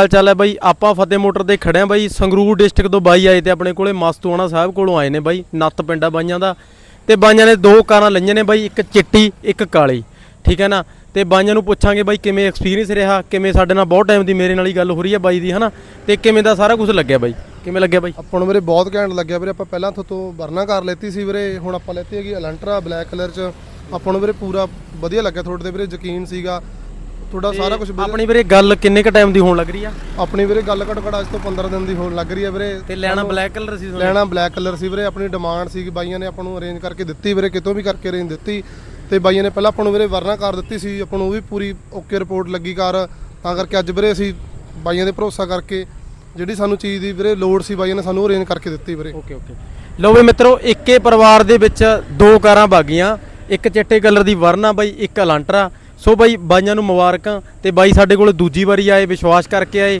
ਹਾਲ ਚਾਲ ਹੈ ਬਾਈ, ਆਪਾਂ ਫਤਿਹ ਮੋਟਰ ਤੇ ਖੜੇ ਆ ਬਾਈ, ਸੰਗਰੂਰ ਡਿਸਟ੍ਰਿਕਟ ਤੋਂ ਬਾਈ ਆਏ ਤੇ ਆਪਣੇ ਕੋਲੇ ਮਸਤੂਆਣਾ ਸਾਹਿਬ ਕੋਲੋਂ ਆਏ ਨੇ ਬਾਈ, ਨੱਤ ਪਿੰਡਾ ਬਾਈਆਂ ਦਾ। ਤੇ ਬਾਈਆਂ ਨੇ ਦੋ ਕਾਰਾਂ ਲਈਆਂ ਨੇ ਬਾਈ, ਇੱਕ ਚਿੱਟੀ, ਇੱਕ ਕਾਲੀ, ਠੀਕ ਹੈ ਨਾ? ਤੇ ਬਾਈਆਂ ਨੂੰ ਪੁੱਛਾਂਗੇ ਬਾਈ, ਕਿਵੇਂ ਐਕਸਪੀਰੀਅੰਸ ਰਿਹਾ, ਕਿਵੇਂ ਸਾਡੇ ਨਾਲ ਬਹੁਤ ਟਾਈਮ ਦੀ ਮੇਰੇ ਨਾਲ ਹੀ ਗੱਲ ਹੋ ਰਹੀ ਹੈ ਬਾਈ ਦੀ, ਹਨਾ? ਤੇ ਕਿਵੇਂ ਦਾ ਸਾਰਾ ਕੁਝ ਲੱਗਿਆ ਬਾਈ? ਕਿਵੇਂ ਲੱਗਿਆ ਬਾਈ? ਆਪਾਂ ਨੂੰ ਵੀਰੇ ਬਹੁਤ ਘੈਂਟ ਲੱਗਿਆ ਵੀਰੇ, ਆਪਾਂ ਪਹਿਲਾਂ ਤੋਂ ਵਰਨਾ ਕਾਰ ਲੈਤੀ ਸੀ ਵੀਰੇ, ਹੁਣ ਆਪਾਂ ਲੈਤੀ ਹੈਗੀ ਅਲੰਟਰਾ ਬਲੈਕ ਕਲਰ ਚ। ਆਪਾਂ ਨੂੰ ਵੀਰੇ ਪੂਰਾ ਵਧੀਆ ਲੱਗਿਆ, ਤੁਹਾਡੇ ਤੇ ਵੀਰੇ ਯਕੀਨ ਸੀਗਾ। ਤੁਹਾਡਾ ਸਾਰਾ ਕੁਝ ਆਪਣੀ ਵੀਰੇ ਗੱਲ ਕਿੰਨੇ ਕ ਟਾਈਮ ਦੀ ਹੋਣ ਲੱਗ ਰਹੀ ਆ? ਆਪਣੀ ਵੀਰੇ ਗੱਲ ਘੱਟੋ ਘੱਟ ਅੱਜ ਤੋਂ 15 ਦਿਨ ਦੀ ਹੋਣ ਲੱਗ ਰਹੀ ਹੈ ਵੀਰੇ। ਤੇ ਲੈਣਾ ਬਲੈਕ ਕਲਰ ਸੀ? ਲੈਣਾ ਬਲੈਕ ਕਲਰ ਸੀ ਵੀਰੇ ਆਪਣੀ ਡਿਮਾਂਡ ਸੀ ਕਿ ਬਾਈਆਂ ਨੇ ਆਪਾਂ ਨੂੰ ਅਰੇਂਜ ਕਰਕੇ ਦਿੱਤੀ ਵੀਰੇ ਕਿਤੋਂ ਵੀ ਕਰਕੇ ਅਰੇਂਜ ਦਿੱਤੀ। ਤੇ ਬਾਈਆਂ ਨੇ ਪਹਿਲਾਂ ਆਪਾਂ ਨੂੰ ਵੀਰੇ ਵਰਨਾ ਕਾਰ ਦਿੱਤੀ ਸੀ ਆਪਾਂ ਨੂੰ ਉਹ ਵੀ ਪੂਰੀ ਓਕੇ ਰਿਪੋਰਟ ਲੱਗੀ ਕਾਰ। ਤਾਂ ਕਰਕੇ ਅੱਜ ਵੀਰੇ ਅਸੀਂ ਬਾਈਆਂ ਦੇ ਭਰੋਸਾ ਕਰਕੇ ਜਿਹੜੀ ਸਾਨੂੰ ਚੀਜ਼ ਦੀ ਵੀਰੇ ਲੋੜ ਸੀ ਬਾਈਆਂ ਨੇ ਸਾਨੂੰ ਅਰੇਂਜ ਕਰਕੇ ਦਿੱਤੀ ਵੀਰੇ। ਓਕੇ ਓਕੇ ਲਓ ਵੀ ਮਿੱਤਰੋ ਇੱਕੇ ਪਰਿਵਾਰ ਦੇ ਵਿੱਚ ਦੋ ਕਾਰਾਂ ਬਾਗੀਆਂ। ਇੱਕ ਚਿੱਟੇ ਕਲਰ ਦੀ ਵਰਨਾ ਬਾਈ ਇੱਕ ਅਲਾਂਟਰਾ। ਸੋ ਬਾਈ, ਬਾਈਆਂ ਨੂੰ ਮੁਬਾਰਕਾਂ ਤੇ ਬਾਈ ਸਾਡੇ ਕੋਲ ਦੂਜੀ ਵਾਰੀ ਆਏ, ਵਿਸ਼ਵਾਸ ਕਰਕੇ ਆਏ।